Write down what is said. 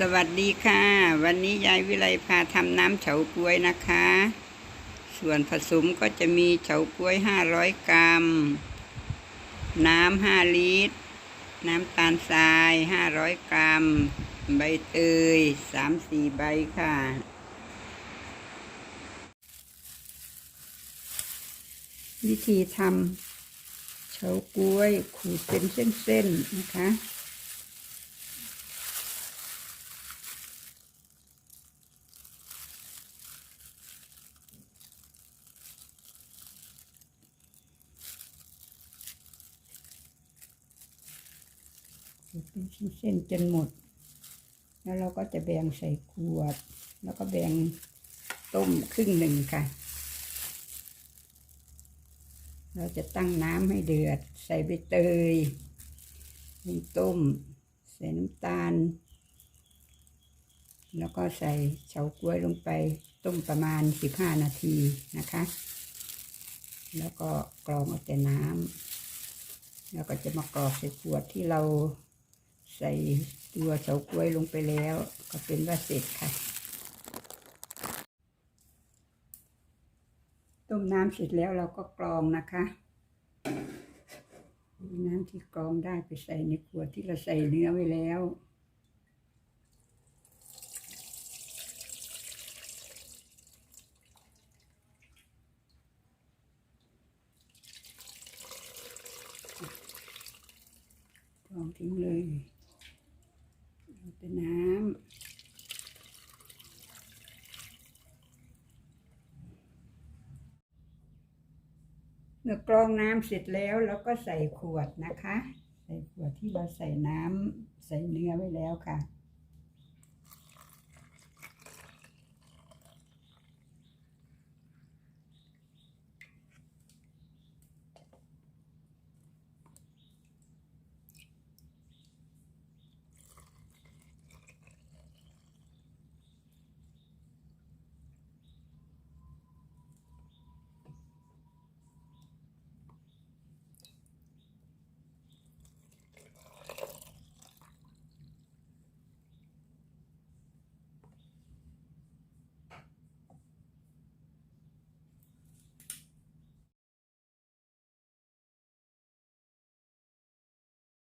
สวัสดีค่ะ วันนี้ยายวิไลพาทำน้ำเฉาก๊วยนะคะ ส่วนผสมก็จะมีเฉาก๊วย500กรัม น้ำ5ลิตร น้ำตาลทราย500กรัม ใบเตย3-4ใบค่ะวิธีทำเฉาก๊วยขูดเป็นเส้นๆนะคะ เป็นเส้นๆจนหมด แล้วเราก็จะแบ่งใส่ขวด แล้วก็แบ่งต้มครึ่งหนึ่งค่ะ เราจะตั้งน้ำให้เดือด ใส่ใบเตยลงต้ม ใส่น้ำตาล แล้วก็ใส่เฉาก๊วยลงไปต้มประมาณ 15 นาทีนะคะ แล้วก็กรองเอาแต่น้ำแล้วก็จะมากรอกใส่ขวดที่เรา ใส่ตัวเฉาก๊วยลงไปแล้ว ก็เป็นว่าเสร็จค่ะ ต้มน้ำเสร็จแล้วเราก็กรองนะคะ น้ำที่กรองได้ไปใส่ในขวดที่เราใส่เนื้อไว้แล้วกรองทิ้งเลยเอาแต่น้ำ เมื่อกรองน้ำเสร็จแล้วเราก็ใส่ขวดนะคะ ใส่ขวดที่เราใส่น้ำใส่เนื้อไว้แล้วค่ะ